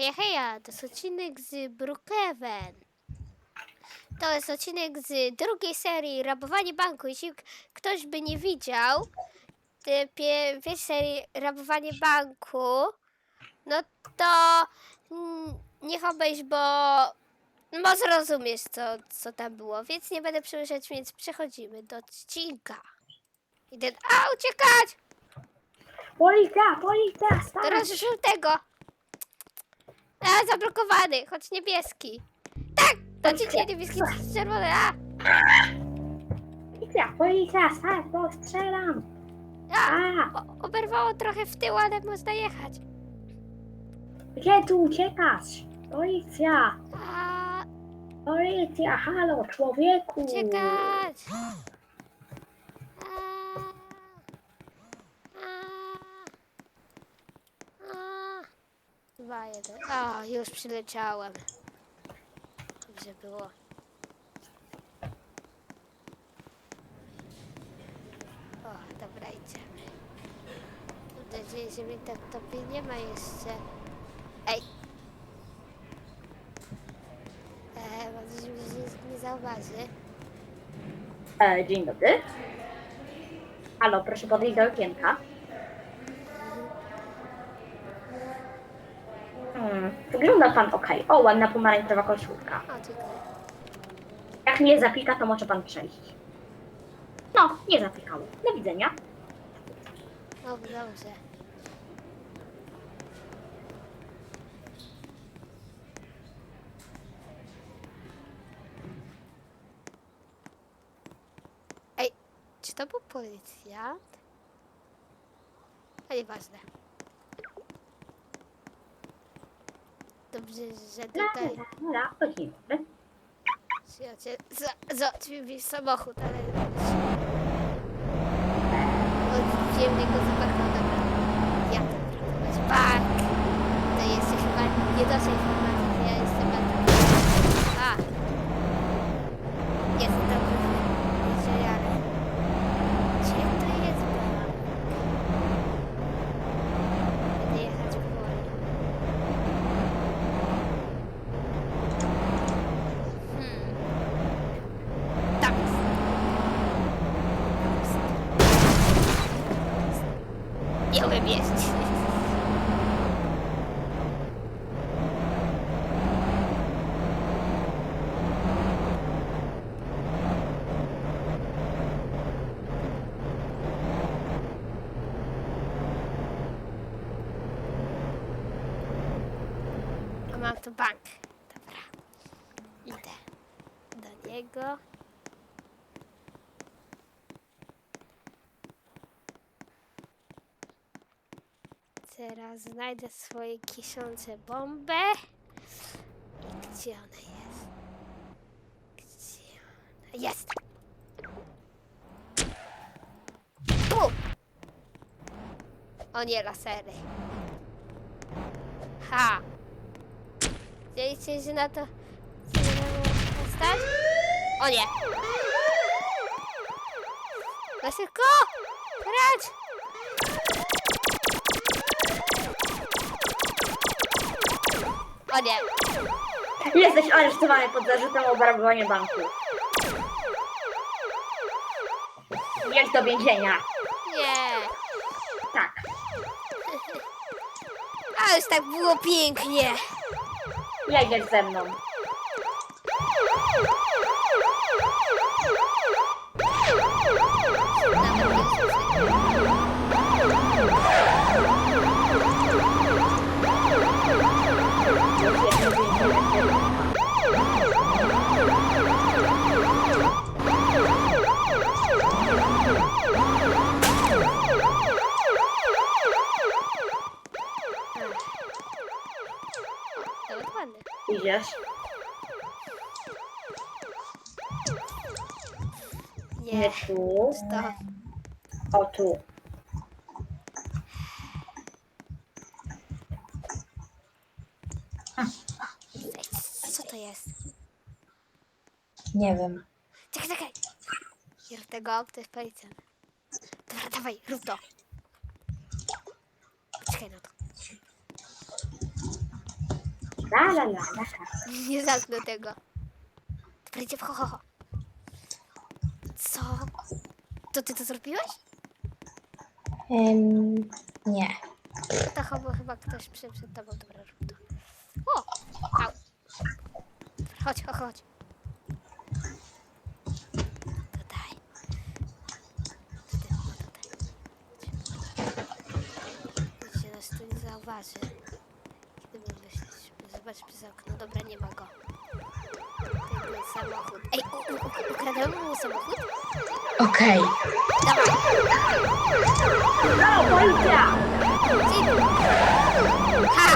Hej, heja, to jest odcinek z Brookhaven. To jest odcinek z drugiej serii Rabowanie Banku. Jeśli ktoś by nie widział tej pierwszej serii Rabowanie Banku, no to niech obejrz, bo no zrozumiesz, co, co tam było. Więc nie będę przedłużać, więc przechodzimy do odcinka. Idę... A, uciekać! Policja, policja, stać! Teraz żółtego. A, zablokowany, choć niebieski. Tak, to ci nie niebieski, to czerwony. A, Policja, policja, stać, bo strzelam! a, A, o, oberwało trochę w tył, ale można jechać. gdzie tu uciekasz? Policja, A, policja, halo, człowieku! uciekać. A, a, a. Dwa, jeden. O, już przyleciałem. Dobrze było. O, dobra, idziemy. Mam nadzieję, że mnie tak tobie nie ma jeszcze. Ej! E, mam nadzieję, że mnie nie zauważy. E, dzień dobry. Halo, proszę podejść do okienka. Wygląda pan ok. O, ładna pomarańczowa koszulka. O, dziękuję. Jak nie zapika, to może pan przejść. No, nie zapikało. Do widzenia. O, dobrze. Ej, czy to był policjant? A nieważne. Dobrze, że La, tutaj la, la, la. O, dzień dobry. przyjaciel za- załatwił mi samochód, ale... Od ziemnego zaparkował, dobra. Ja to prowadzić bank. To jest chyba nie dosyć informacji, że ja jestem bardzo... A! Jest dobrze, że jadę. Gdzie to jest bank? Będę jechać powoli. Hmm. Tam jest. Miałem jeść. A mam tu bank. Dobra. Idę do niego. Teraz znajdę w swojej kieszonce bombę. Gdzie ona jest? Gdzie ona jest? Tu! O nie, lasery. Ha! Wiedzieliście, że na to stać? O nie! Na szybko! O nie! Jesteś aresztowany pod zarzutem obrabowania banku. Jedź do więzienia. Nie! Tak. Ależ tak było pięknie! Jedziesz ze mną. Nie tu. stop. O tu. Ej, co to jest? Nie wiem. Czekaj, czekaj! Nie rób tego, to jest policjant. Dobra, dawaj, rób to. Czekaj na to. La la la. la. Nie zamknę tego. Dobra, idzie w ho, ho, ho. Co? To ty to zrobiłeś? Em, nie. To chyba, chyba ktoś przy, przed tobą. Dobra, rób to. O! Au. Chodź, chodź, chodź. Nikt się nas tu nie zauważy. Kiedy my myślisz, zobacz przez okno. Dobra, nie ma go. Samochód. Ej, u, u, u, ukradamy mu samochód? Okej. Dawaj! O, policja! Ha!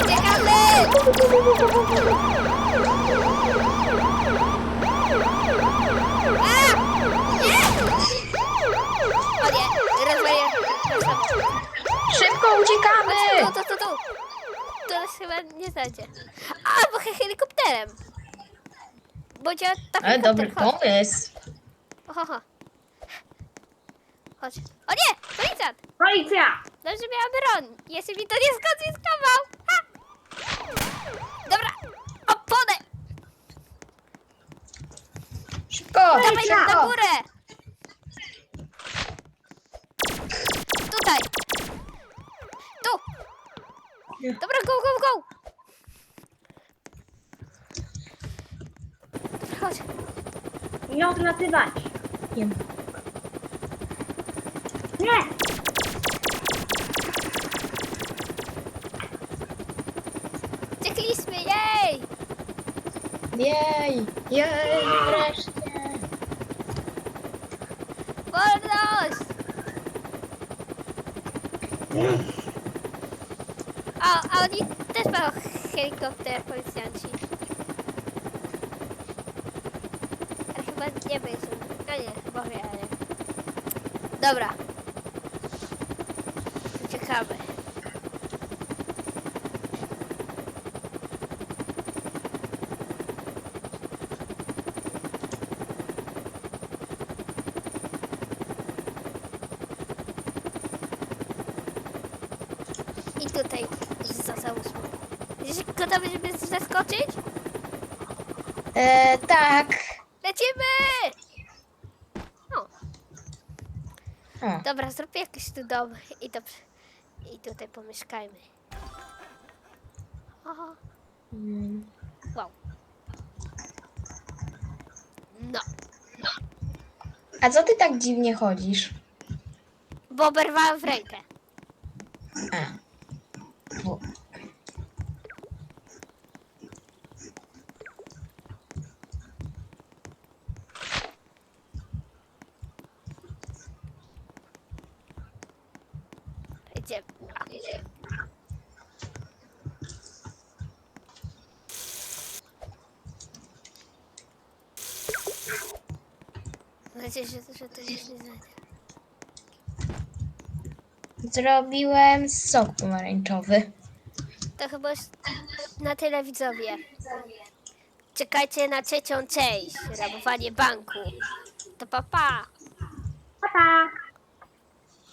Uciekamy! A! Nie! O nie, rozwaliłem ten samochód. Szybko uciekamy! Tu, tu, tu, tu. Tu nas chyba nie znajdzie. A, bo he- helikopterem. Bo działa tak Ale dobry pomysł. Oho, Chodź. O nie! Policjant! Policja! Dobrze miała broń. Jeszcze mi to nie skonfiskował. Ha! Dobra. Oponę! Szybko! Dawaj Policja! na, na górę! Tutaj! Tu! Dobra, go, go, go! Chodź. Nie odlatywać. Nie. Nie! Uciekliśmy, jej! Jej! Jej! Wreszcie! Wolność! A, a oni też mają helikopter, policjanci. Ale chyba nie będzie. No nie, chyba wie, ale... Dobra. Uciekamy. I tutaj za- załóżmy. Jesteś gotowy, żeby zaskoczyć? E, tak. Lecimy! O, O, dobra, zrób jakiś tu dom i dobrze. I tutaj pomieszkajmy. O, mm, wow. No, A co ty tak dziwnie chodzisz? bo oberwałem w rękę. A. Idziemy. Mam nadzieję, że, że to już nie znajdę. Zrobiłem sok pomarańczowy. To chyba już na tyle widzowie. Czekajcie na trzecią część. Rabowanie banku. To papa. Pa. Pa, pa.